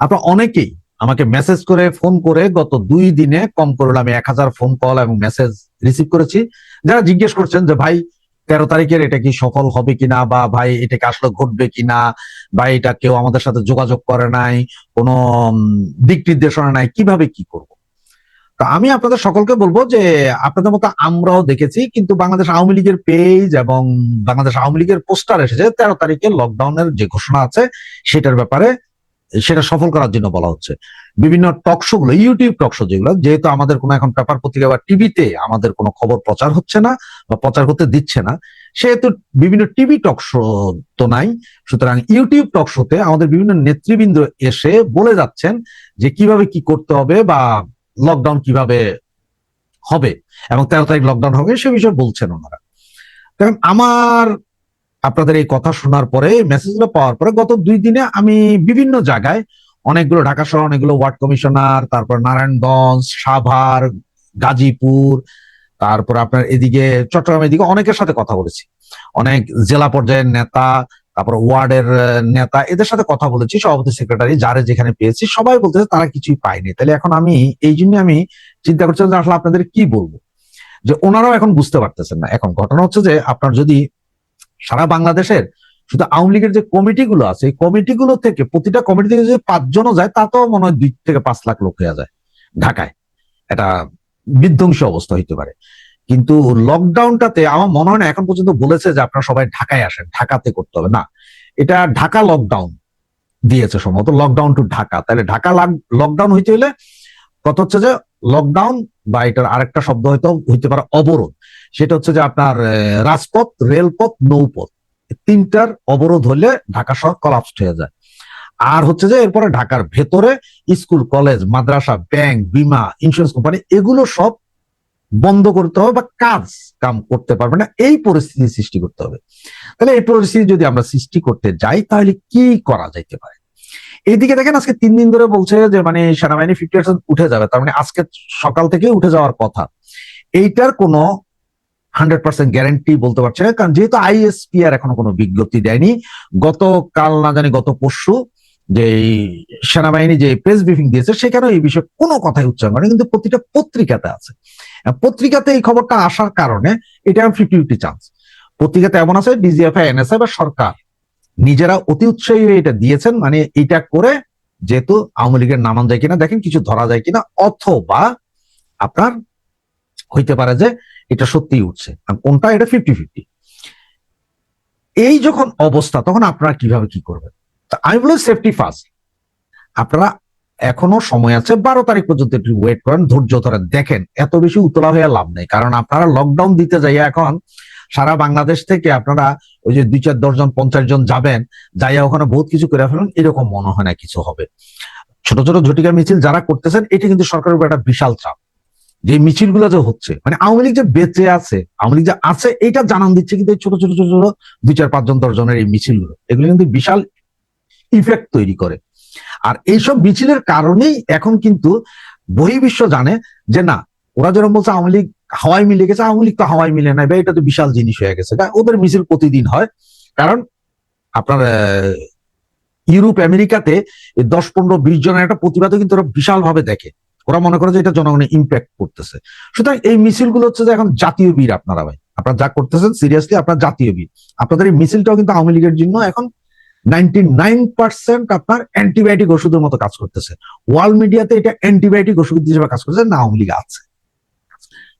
আপনার অনেকেই আমাকে মেসেজ করে ফোন করে গত দুই দিনে কম করলে আমি এক হাজার ফোন কল এবং মেসেজ রিসিভ করেছি। যারা জিজ্ঞেস করছেন যে, ভাই, তেরো তারিখের এটা কি সফল হবে কিনা? বা ভাই, এটা কি আসলে ঘটবে কিনা? বা এটা কেউ আমাদের সাথে যোগাযোগ করে নাই? কোনো দিক নির্দেশনা নাই? কীভাবে কি করব? তো আমি আপনাদের সকলকে বলব যে, আপনাদের মতো আমরাও দেখেছি, কিন্তু বাংলাদেশ আওয়ামী লীগের পেজ এবং বাংলাদেশ আওয়ামী লীগের পোস্টার এসেছে তেরো তারিখে লকডাউনের যে ঘোষণা আছে, সেটার ব্যাপারে সেটা সফল করার জন্য বলা হচ্ছে। বিভিন্ন টক শো গুলো ইউটিউব টক শো যেগুলো, যেহেতু আমাদের কোনো এখন পেপার পত্রিকা বা টিভিতে আমাদের কোনো খবর প্রচার হচ্ছে না বা প্রচার করতে দিচ্ছে না, সেহেতু বিভিন্ন টিভি টক শো তো নাই। সুতরাং ইউটিউব টক শোতে আমাদের বিভিন্ন নেতৃবৃন্দ এসে বলে যাচ্ছেন যে কীভাবে কি করতে হবে বা লকডাউন কীভাবে হবে এবং তেরো তারিখ লকডাউন হবে সে বিষয়ে বলছেন ওনারা। কারণ আমার আপনাদের এই কথা শোনার পরে মেসেজগুলো পাওয়ার পরে গত দুই দিনে আমি বিভিন্ন জায়গায় অনেকগুলো ঢাকা শহর, অনেকগুলো ওয়ার্ড কমিশনার, তারপর নারায়ণগঞ্জ, সাভার, গাজীপুর, তারপর আপনার এদিকে চট্টগ্রাম এদিকে অনেকের সাথে কথা বলেছি। অনেক জেলা পর্যায়ের নেতা, তারপর ওয়ার্ডের নেতা, এদের সাথে কথা বলেছি, সভাপতি সেক্রেটারি যারে যেখানে পেয়েছি, সবাই বলতেছে তারা কিছুই পায়নি। তাহলে এখন আমি এই জন্য আমি চিন্তা করছিলাম যে আসলে আপনাদের কি বলব? যে ওনারাও এখন বুঝতে পারতেছেন না। এখন ঘটনা হচ্ছে যে আপনার যদি সারা বাংলাদেশের শুধু আওয়ামী লীগের যে কমিটিগুলো আছে, এই কমিটিগুলো থেকে প্রতিটা কমিটি থেকে যদি পাঁচজনও যায় তাতেও মনে হয় দুই থেকে পাঁচ লাখ লোক হয়ে যায় ঢাকায়। এটা বিধ্বংসী অবস্থা হইতে পারে। কিন্তু লকডাউনটাতে আমার মনে হয় না, এখন পর্যন্ত বলেছে যে আপনারা সবাই ঢাকায় আসেন, ঢাকাতে করতে হবে। না, এটা ঢাকা লকডাউন দিয়েছে সম্ভবত লকডাউন টু ঢাকা। তাহলে ঢাকা লকডাউন হইতে হলে কত হচ্ছে যে লকডাউন বা এটার আরেকটা শব্দ হয়তো হইতে পারে অবরোধ। সেটা হচ্ছে যে আপনার রাজপথ, রেলপথ, নৌপথ। তিনটার অবরোধ হলে ঢাকা শহর কলাপসড হয়ে যায়। আর হচ্ছে যে এরপরে ঢাকার ভেতরে স্কুল, কলেজ, মাদ্রাসা, ব্যাংক, বিমা ইন্স্যুরেন্স কোম্পানি এগুলো সব বন্ধ করতে হবে বা কাজ কাম করতে পারবে না। এই পরিস্থিতি সৃষ্টি করতে হবে। তাহলে এই পরিস্থিতি যদি আমরা সৃষ্টি করতে যাই, তাহলে কি করা যাইতে পারে? এইদিকে দেখেন আজকে তিন দিন ধরে বলছে যে মানে সেনাবাহিনী ফিফটি পার্সেন্ট উঠে যাবে। তার মানে আজকে সকাল থেকে উঠে যাওয়ার কথা। এইটার কোনো হান্ড্রেড পার্সেন্ট গ্যারান্টি বলতে পারছে না, কারণ যেহেতু আইএসপি আর এখনও কোনো বিজ্ঞপ্তি দেয়নি, গতকাল না জানি গত পরশু যে সেনাবাহিনী যে প্রেস ব্রিফিং দিয়েছে, সেখানেও এই বিষয়ে কোনো কথাই উচ্চারণ করে কিন্তু প্রতিটা পত্রিকাতে আছে। পত্রিকাতে এই খবরটা আসার কারণে এটা ফিফটি ফিফটি চান্স পত্রিকাতে এমন আছে ডিজিএফআই এনএসআই বা সরকার। নিজেরা অতি উৎসাহী হয়ে এটা দিয়েছেন মানে এটা করে যেহেতু আওয়ামী লীগের নামান যায় কিনা, দেখেন কিছু ধরা যায় কিনা, অথবা আপনার হইতে পারে যে এটা সত্যিই উঠছে। কোনটা? এটা ফিফটি ফিফটি এই যখন অবস্থা, তখন আপনারা কীভাবে কি করবেন? আমি বলি সেফটি ফার্স্ট আপনারা এখনও সময় আছে, বারো তারিখ পর্যন্ত একটু ওয়েট করেন, ধৈর্য ধরেন দেখেন, এত বেশি উতলা হয়ে লাভ নেই। কারণ আপনারা লকডাউন দিতে যাই এখন সারা বাংলাদেশ থেকে আপনারা ওই যে দুই চার দশজন, পঞ্চাশ জন যাবেন, যাইয়া ওখানে বহুত কিছু করে ফেলেন, এরকম মনে হয় না কিছু হবে। ছোট ছোট ঝটিকা মিছিল যারা করতেছেন, এটা কিন্তু সরকারের উপর একটা বিশাল চাপ। যে মিছিলগুলো যে হচ্ছে মানে আওয়ামী লীগ যে বেঁচে আছে, আওয়ামী লীগ যে আছে, এটা জানান দিচ্ছে কিন্তু এই ছোট ছোট ছোট ছোট দুই চার পাঁচজন দশ জনের এই মিছিলগুলো। এগুলো কিন্তু বিশাল ইফেক্ট তৈরি করে। আর এইসব মিছিলের কারণেই এখন কিন্তু বহির্বিশ্ব জানে যে না, ওরা যেরকম বলছে আওয়ামী লীগ হাওয়াই মিলে গেছে, আওয়ামী লীগ তো হাওয়াই মিলে নাই বা এটা তো বিশাল জিনিস হয়ে গেছে। ওদের মিছিল প্রতিদিন হয়, কারণ আপনার ইউরোপ, আমেরিকাতে দশ, পনেরো, বিশ জনের একটা প্রতিবাদও কিন্তু ওরা বিশাল ভাবে দেখে। ওরা মনে করে যে এটা জনগণের ইম্প্যাক্ট করতেছে। সুতরাং এই মিছিলগুলো হচ্ছে যে এখন জাতীয় বীর আপনারা ভাই। আপনারা যা করতেছেন সিরিয়াসলি আপনার জাতীয় বীর। আপনাদের এই মিছিলটাও কিন্তু আওয়ামী লীগের জন্য এখন নাইনটি নাইন পার্সেন্ট আপনার অ্যান্টিবায়োটিক ওষুধের মতো কাজ করতেছে। ওয়ার্ল্ড মিডিয়াতে এটা অ্যান্টিবায়োটিক ওষুধ হিসেবে কাজ করতেছে, না আওয়ামী লীগ আছে।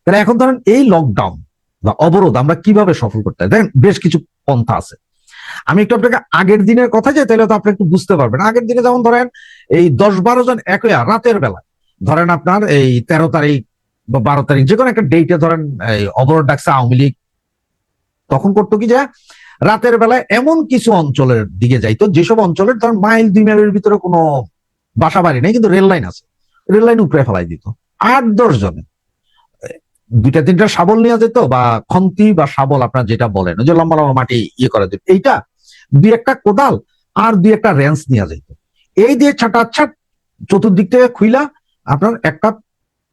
তাহলে এখন ধরেন এই লকডাউন বা অবরোধ আমরা কীভাবে সফল করতে হয় দেখেন, বেশ কিছু পন্থা আছে। আমি একটু আপনাকে আগের দিনের কথা যাই তাহলে তো আপনি একটু বুঝতে পারবেন। আগের দিনে যেমন ধরেন, এই দশ বারো জন একই রাতের বেলা ধরেন আপনার এই তেরো তারিখ বা বারো তারিখ যে কোনো একটা ডেটে ধরেন, এই অবরোধ ডাকছে আওয়ামী লীগ, তখন করতো কি যে, রাতের বেলায় এমন কিছু অঞ্চলের দিকে যাইতো, যেসব অঞ্চলের ধরেন মাইল দুই মাইলের ভিতরে কোনো বাসা বাড়ি নেই, কিন্তু রেল লাইন আছে। রেল লাইন উপরে ফেলাই দিত। আট দশ জনে দুইটা তিনটা শাবল নিয়ে যেত বা খন্তি বা শাবল আপনার যেটা বলেন যে লম্বা লম্বা মাটি ইয়ে করে দিত এইটা দুই একটা কোদাল আর দুই একটা রেঞ্চ নিয়ে যেত। এই দিয়ে ছাটাছাট চতুর্দিক থেকে খুইলা আপনার একটা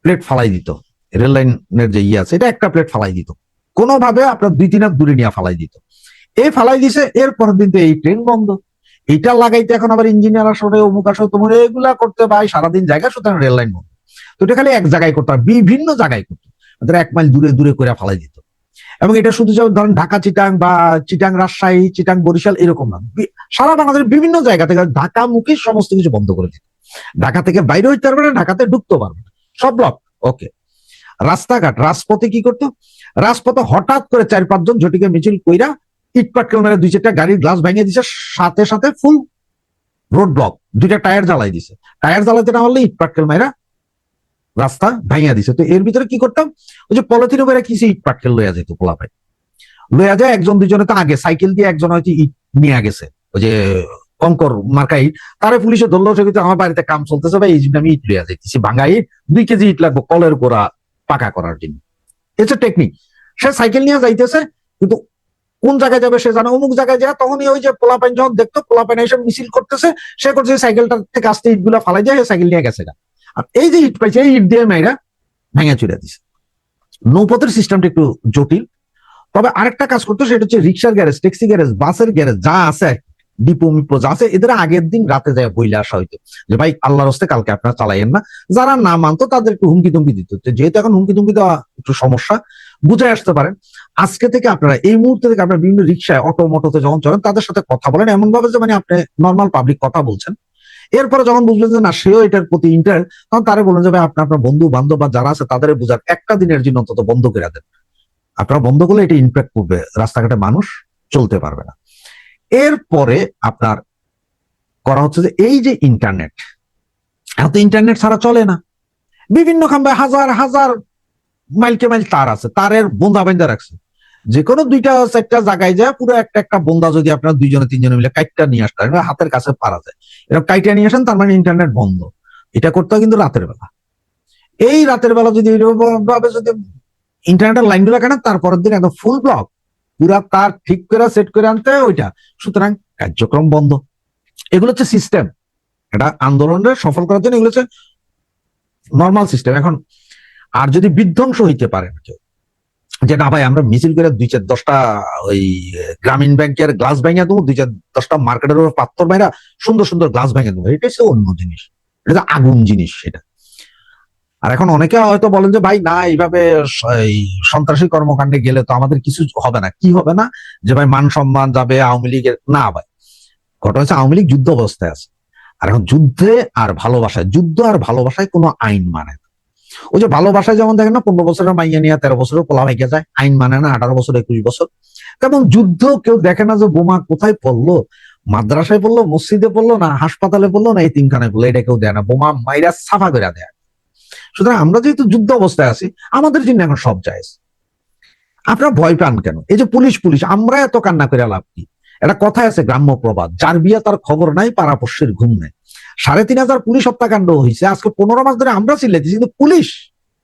প্লেট ফালাই দিত, রেল লাইনের যে ইয়ে আছে, এটা একটা প্লেট ফালাই দিত। কোনোভাবে আপনার দুই তিন হাত দূরে নিয়ে ফালাই দিত। এই ফালাই দিছে এর পরের দিন তো এই ট্রেন বন্ধ। এটা লাগাইতে এখন আবার ইঞ্জিনিয়ার আসলে অমুক আসলে তোমার এগুলা করতে ভাই সারাদিন জায়গা সুতরাং রেল লাইন বন্ধ। তো এটা খালি এক জায়গায় করতে হবে বিভিন্ন জায়গায় করতে ওদের এক মাইল দূরে দূরে করে ফালাই দিত। এবং এটা শুধু যেমন ধরেন ঢাকা, চিটাং বা চিটাং, রাজশাহী, চিটাং, বরিশাল, এরকম না। সারা বাংলাদেশের বিভিন্ন জায়গা থেকে ঢাকা মুখী সমস্ত কিছু বন্ধ করে দিত। ঢাকা থেকে বাইরে হইতে পারবে না, ঢাকাতে ঢুকতে পারবে না। সব ব্লক ওকে রাস্তাঘাট, রাজপথে কি করতো? রাজপথে হঠাৎ করে চার পাঁচজন ঝটিকে মিছিল কইরা ইট পাটকেল মেরে দুই চারটা গাড়ির গ্লাস ভেঙে দিছে, সাথে সাথে ফুল রোড ব্লক দুইটা টায়ার জ্বালাই দিছে। টায়ার জ্বালাতে না পারলে ইট পাটকেল মেরা রাস্তা ভাঙিয়া দিছে। তো এর ভিতরে কি করতাম? ওই যে পলিথিন বেড়ে কিছু ইট পাটকেল লইয়া যেত পোলাপাই লইয়া যায় একজন দুজনে তো আগে, সাইকেল দিয়ে একজন হয়তো ইট নিয়ে গেছে। ওই যে কঙ্কর মার্কা ইট, তারে পুলিশে ধরলো, সে কিন্তু আমার বাড়িতে কাম চলতেছে ভাই, এই জন্য আমি ইট লইয়া যাইতেছি। ভাঙা ইট, দুই কেজি ইট লাগবে, কলের গোড়া পাকা করার জন্য। এটা টেকনিক সে সাইকেল নিয়ে যাইতেছে, কিন্তু কোন জায়গায় যাবে সে জানে অমুক জায়গায় যায়, তখনই ওই যে পোলাপাইন যখন দেখতো, পোলাপাইন এসে মিছিল করতেছে, সে করছে সাইকেলটা থেকে আসতে ইটগুলা ফালাই দিয়ে সাইকেল নিয়ে গেছে গা। আর এই যে ইট পাইছে এই ইট দিয়ে মেয়েরা ভেঙে চুরে দিছে। নৌপথের সিস্টেমটা একটু জটিল। তবে আরেকটা কাজ করতো, সেটা হচ্ছে রিক্সার গ্যারেজ ট্যাক্সি গ্যারেজ বাসের গ্যারেজ যা আছে, ডিপো, মিপো যা আছে, এদের আগের দিন রাতে যায় বইলে আসা হইতো। যে ভাই, আল্লাহর হস্তে কালকে আপনারা চালাইয়েন না। যারা না মানতো তাদের একটু হুমকি তুমকি দিত যেহেতু এখন হুমকি তুমকি দেওয়া একটু সমস্যা, বুঝে আসতে পারেন। আজকে থেকে আপনারা, এই মুহূর্তে থেকে আপনারা বিভিন্ন রিক্সায়, অটো মোটোতে যখন চলেন, তাদের সাথে কথা বলেন। এমন ভাবে যে মানে আপনি নর্মাল পাবলিক কথা বলছেন। এরপরে যখন বুঝলেন যে না, সেও এটার প্রতি ইন্টারেস্ট তখন তারা বললেন যে, ভাই আপনি আপনার বন্ধু, বান্ধব বা যারা আছে তাদের বুঝার একটা দিনের জন্য অন্তত বন্ধ করে দেন। আপনারা বন্ধ করলে এটা ইম্প্যাক্ট করবে। রাস্তাঘাটে মানুষ চলতে পারবে না। এরপরে আপনার করা হচ্ছে যে, এই যে ইন্টারনেট এখন তো ইন্টারনেট ছাড়া চলে না। বিভিন্ন খাম্বায় হাজার হাজার মাইলকে মাইল তার আছে, তারের বোন্দা বেঁধে রাখছে। যে কোনো দুইটা একটা জায়গায় যায়, পুরো একটা একটা বোন্দা যদি আপনার দুইজনে, তিনজনে মিলে কাইটটা নিয়ে আসতে পারেন হাতের কাছে পারা যায়। এরকম কাইটা নিয়ে আসেন, তার মানে ইন্টারনেট বন্ধ। এটা করতে হয় কিন্তু রাতের বেলা। এই রাতের বেলা যদি ভাবে যদি ইন্টারনেটের লাইনগুলো কাটেন তারপরের দিন একদম ফুল ব্লক পুরা তার ঠিক করে সেট করে আনতে ওইটা। সুতরাং কার্যক্রম বন্ধ। এগুলো হচ্ছে সিস্টেম এটা আন্দোলনের সফল করার জন্য এগুলো হচ্ছে নর্মাল সিস্টেম এখন, আর যদি বিধ্বংস হইতে পারে কেউ যে না ভাই, আমরা মিছিল করে দুই চার দশটা ওই গ্রামীণ ব্যাংকের গ্লাস ভেঙে দেবো, দুই চার দশটা মার্কেটের উপর পাত্তর বাইরা সুন্দর সুন্দর গ্লাস ভেঙে দেবো। এটা হচ্ছে অন্য জিনিস। এটা আগুন জিনিস সেটা। আর এখন অনেকে হয়তো বলেন যে, ভাই, না, এইভাবে এই সন্ত্রাসী কর্মকাণ্ডে গেলে তো আমাদের কিছু হবে না। কি হবে না? যে ভাই, মান সম্মান যাবে আওয়ামী লীগের, না ভাই। ঘটনা হচ্ছে আওয়ামী লীগ যুদ্ধ অবস্থায় আছে। আর এখন যুদ্ধে আর ভালোবাসায়, যুদ্ধ আর ভালোবাসায় কোনো আইন মানে ওই যে ভালোবাসায় যেমন দেখেন না, পনেরো বছরের মাইয়া নিয়ে তেরো বছরের পোলা ভাইকে যায়, আইন মানে না, আঠারো বছর, একুশ বছর। তেমন যুদ্ধ, কেউ দেখে না যে বোমা কোথায় পড়ল? মাদ্রাসায় পড়ল, মসজিদে পড়ল না, হাসপাতালে পড়ল না, এই তিনখানে পড়ল, এটা কেউ দেয় না, বোমা মাইরা সাফা করে দেয়। সুতরাং আমরা যেহেতু যুদ্ধ অবস্থায় আছি, আমাদের জন্য এখন সব জায়েজ। আপনারা ভয় পান কেন? এই যে পুলিশ পুলিশ, আমরা এত কান্না করে লাভ কি? একটা কথায় আছে গ্রাম্য প্রবাদ, যার বিয়ে তার খবর নাই, পাড়াপড়শির ঘুম নেই। সাড়ে তিন হাজার পুলিশ হত্যাকাণ্ড হয়েছে, আজকে পনেরো মাস ধরে আমরা চিল্লাইতেছি, কিন্তু পুলিশ,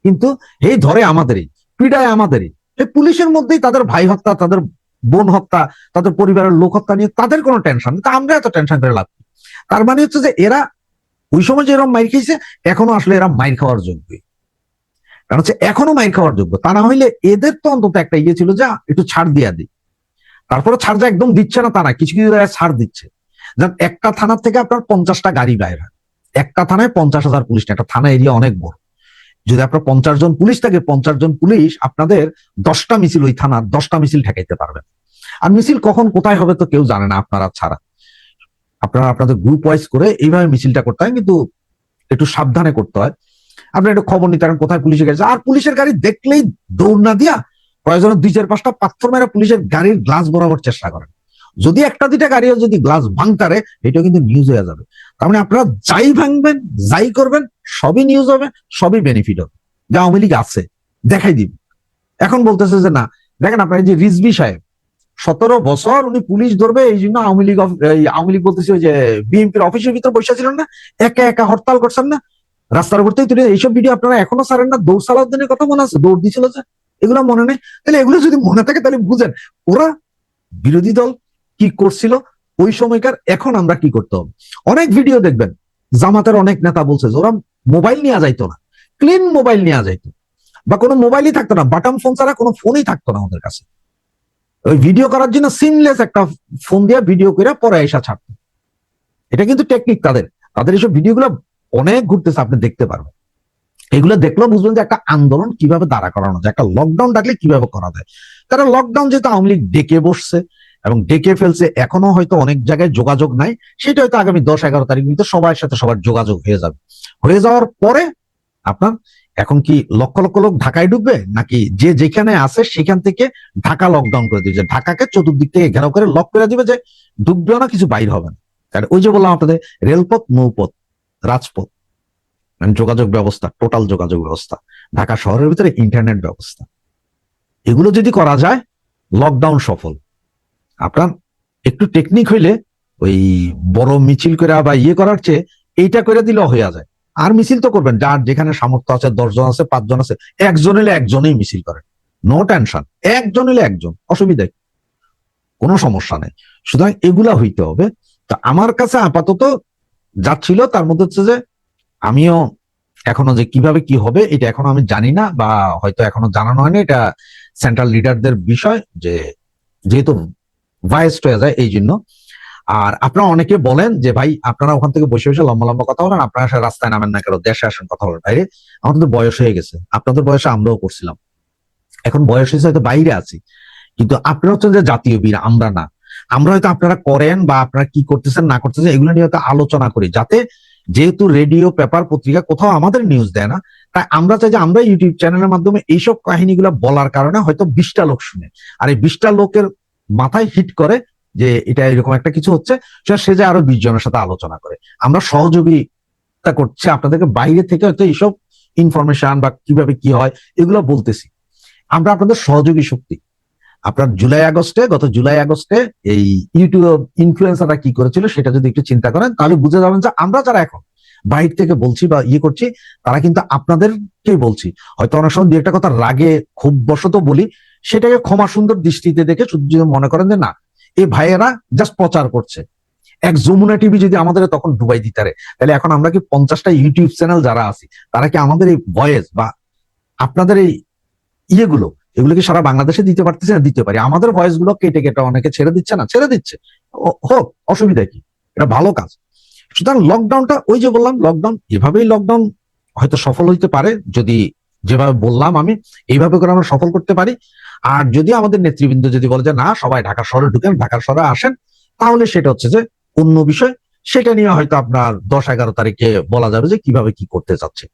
কিন্তু এই ধরে আমাদেরই, পীড়ায় আমাদেরই, এই পুলিশের মধ্যেই তাদের ভাই হত্যা, তাদের বোন হত্যা, তাদের পরিবারের লোক হত্যা নিয়ে তাদের কোনো টেনশন তা আমরা এত টেনশন করে লাভ তার মানে হচ্ছে যে এরা ওই সময় যে এরকম মাইর খেয়েছে, এখনও আসলে এরা মাইর খাওয়ার যোগ্য কারণ হচ্ছে এখনও মাইর খাওয়ার যোগ্য, তা না হইলে এদের তো অন্তত একটা ইয়ে ছিল যা একটু ছাড় দিয়া দিই। তারপরে ছাড় যে একদম দিচ্ছে না তা না, কিছু কিছু জায়গায় ছাড় দিচ্ছে। একটা থানার থেকে আপনার পঞ্চাশটা গাড়ি বাইর হয়। একটা থানায় পঞ্চাশ হাজার পুলিশ একটা থানা এরিয়া অনেক বড়। যদি আপনার পঞ্চাশ জন পুলিশ থাকে, পঞ্চাশ জন পুলিশ আপনাদের দশটা মিছিল ওই থানার দশটা মিছিল ঠেকাইতে পারবেন আর মিছিল কখন, কোথায় হবে তো কেউ জানে না আপনারা ছাড়া। আপনারা আপনাদের গ্রুপ ওয়াইজ করে এইভাবে মিছিলটা করতে হয়, কিন্তু একটু সাবধানে করতে হয়। আপনার একটু খবর নিতে কোথায় পুলিশের গাড়ি। আর পুলিশের গাড়ি দেখলেই দৌড় না দিয়া প্রয়োজনে দুই চার পাঁচটা পাথর মেরে পুলিশের গাড়ির গ্লাস বরাবর চেষ্টা করেন যদি একটা দুইটা গাড়িও যদি গ্লাস ভাঙতারে, এটাও কিন্তু নিউজ হয়ে যাবে। তার মানে আপনারা যাই ভাঙবেন, যাই করবেন, সবই নিউজ হবে, সবই বেনিফিট হবে। যে আওয়ামী লীগ আছে, দেখাই দিন এখন বলতেছে যে না, দেখেন আপনার যে রিজবি সাহেব, সতেরো বছর উনি পুলিশ ধরবে, এই জন্য আওয়ামী লীগ আওয়ামী লীগ বলতেছে যে বিএনপির অফিসের ভিতরে বসে ছিলেন না, একা একা হরতাল করছেন না। রাস্তার উপর থেকে তুলে এইসব ভিডিও আপনারা এখনও ছাড়েন না। দৌড় সালাউদ্দিনের কথা মনে আছে? দৌড় দিছিল যে। এগুলো মনে নেই। তাহলে এগুলো যদি মনে থাকে, তাহলে বুঝেন, ওরা বিরোধী দল কি করছিল, ওই সময়কার এখন আমরা কি করতে হবে? অনেক ভিডিও দেখবেন, জামাতের অনেক নেতা বলছে ওরা মোবাইল নেওয়া যাইতো না ক্লিন মোবাইল নেওয়া যাইতো। বা কোনো মোবাইলই থাকতো না বাটন ফোন ছাড়া কোনো ফোনই থাকতো না ওদের কাছে। ওই ভিডিও করার জন্য সিমলেস একটা ফোন দিয়ে ভিডিও করে পরে এসা ছাড়তো। এটা কিন্তু টেকনিক তাদের। তাদের এইসব ভিডিওগুলো অনেক ঘুরতেছে, আপনি দেখতে পারবেন। এগুলো দেখলেও বুঝবেন যে একটা আন্দোলন কীভাবে দাঁড়া করানো যায়, একটা লকডাউন ডাকলে কীভাবে করা যায়? কারণ লকডাউন যেহেতু আওয়ামী লীগ ডেকে বসছে এবং ডেকে ফেলছে, এখনও হয়তো অনেক জায়গায় যোগাযোগ নাই, সেটা হয়তো আগামী দশ এগারো তারিখ কিন্তু সবার সাথে সবার যোগাযোগ হয়ে যাবে। হয়ে যাওয়ার পরে আপনার এখন কি লক্ষ লক্ষ লোক ঢাকায় ঢুকবে নাকি যে যেখানে আছে সেখান থেকে ঢাকা লকডাউন করে দিবে? ঢাকাকে চতুর্দিক থেকে ঘেরাও করে লক করে দিবে যে ঢুকবেও না, কিছু বাইর হবে না। কারণ ওই যে বললাম আপনাদের, রেলপথ, নৌপথ, রাজপথ যোগাযোগ ব্যবস্থা টোটাল যোগাযোগ ব্যবস্থা, ঢাকা শহরের ভিতরে ইন্টারনেট ব্যবস্থা। এগুলো যদি করা যায় লকডাউন সফল। আপনার একটু টেকনিক হইলে ওই বড় মিছিল করে বা ইয়ে করার চেয়ে এইটা করে দিলেও হয়ে যায়। আর মিছিল তো করবেন, যার যেখানে সামর্থ্য আছে, দশজন আছে, পাঁচজন আছে, একজন এলে একজনেই মিছিল করেন নো টেনশন একজন এলে একজন অসুবিধা কোনো সমস্যা নেই। সুতরাং এগুলা হইতে হবে। তা আমার কাছে আপাতত যাচ্ছিল তার মধ্যে হচ্ছে যে আমিও এখনও যে কীভাবে কি হবে, এটা এখনও আমি জানি না বা হয়তো এখনও জানানো হয়নি। এটা সেন্ট্রাল লিডারদের বিষয় যে যেহেতু ভয়েসড হয়ে যায় এই জন্য আর আপনারা অনেকে বলেন যে, ভাই, আপনারা ওখান থেকে বসে বসে লম্বা লম্বা কথা বলেন, আপনারা রাস্তায় নামেন না কেন? দেশে আসেন কথা বলেন। বাইরে আমাদের তো বয়স হয়ে গেছে। আপনাদের বয়সে আমরাও করছিলাম। এখন বয়স হয়েছে হয়তো বাইরে আছি। কিন্তু আপনারা হচ্ছেন যে জাতীয় বীর, আমরা না। আমরা হয়তো আপনারা করেন বা আপনারা কি করতেছেন, না করতেছেন, এগুলো নিয়ে হয়তো আলোচনা করি। যাতে যেহেতু রেডিও পেপার পত্রিকা কোথাও আমাদের নিউজ দেয় না, তাই আমরা চাই যে আমরা ইউটিউব চ্যানেলের মাধ্যমে এইসব কাহিনীগুলো বলার কারণে হয়তো বিশটা লোক শুনে। আর এই বিশটা লোকের মাথায় হিট করে যে এটা এরকম একটা কিছু হচ্ছে সে যে আরও বিশ জনের সাথে আলোচনা করে। আমরা সহযোগিতা করছি, আপনাদেরকে বাইরে থেকে হয়তো এইসব ইনফরমেশন বা কীভাবে কি হয়, এগুলো বলতেছি। আমরা আপনাদের সহযোগী শক্তি। আপনার জুলাই আগস্টে, গত জুলাই আগস্টে এই ইউটিউব ইনফ্লুয়েন্সাররা কি করেছিল সেটা যদি একটু চিন্তা করেন, তাহলে বুঝে যাবেন যে আমরা যারা এখন বাইরে থেকে বলছি বা ইয়ে করছি, তারা কিন্তু আপনাদেরকেই বলছি। হয়তো অনেক সময় দু একটা কথা রাগে খুব বশত বলি, সেটাকে ক্ষমা সুন্দর দৃষ্টিতে দেখে শুধু যদি মনে করেন যে না এই ভাইয়েরা জাস্ট প্রচার করছে। এক যমুনা টিভি যদি আমাদের তখন ডুবাই দিতে পারে, তাহলে এখন আমরা কি পঞ্চাশটা ইউটিউব চ্যানেল যারা আছি, তারা কি আমাদের এই ভয়েস বা আপনাদের এই ইয়েগুলো এগুলো কি সারা বাংলাদেশে দিতে পারতেছে না? দিতে পারি। আমাদের ভয়েসগুলো কেটে কেটে অনেকে ছেড়ে দিচ্ছে না? ছেড়ে দিচ্ছে। হোক, অসুবিধা কি? এটা ভালো কাজ। সুতরাং লকডাউনটা ওই যে বললাম লকডাউন এভাবেই লকডাউন হয়তো সফল হইতে পারে, যদি যেভাবে বললাম আমি, এইভাবে করে আমরা সফল করতে পারি। আর যদি আমাদের নেতৃবৃন্দ যদি বলে যে, না, সবাই ঢাকা শহরে ঢুকেন ঢাকা শহরে আসেন, তাহলে সেটা হচ্ছে যে, অন্য বিষয়। সেটা নিয়ে হয়তো আপনার দশ এগারো তারিখে বলা যাবে যে, কীভাবে কি করতে চাচ্ছে।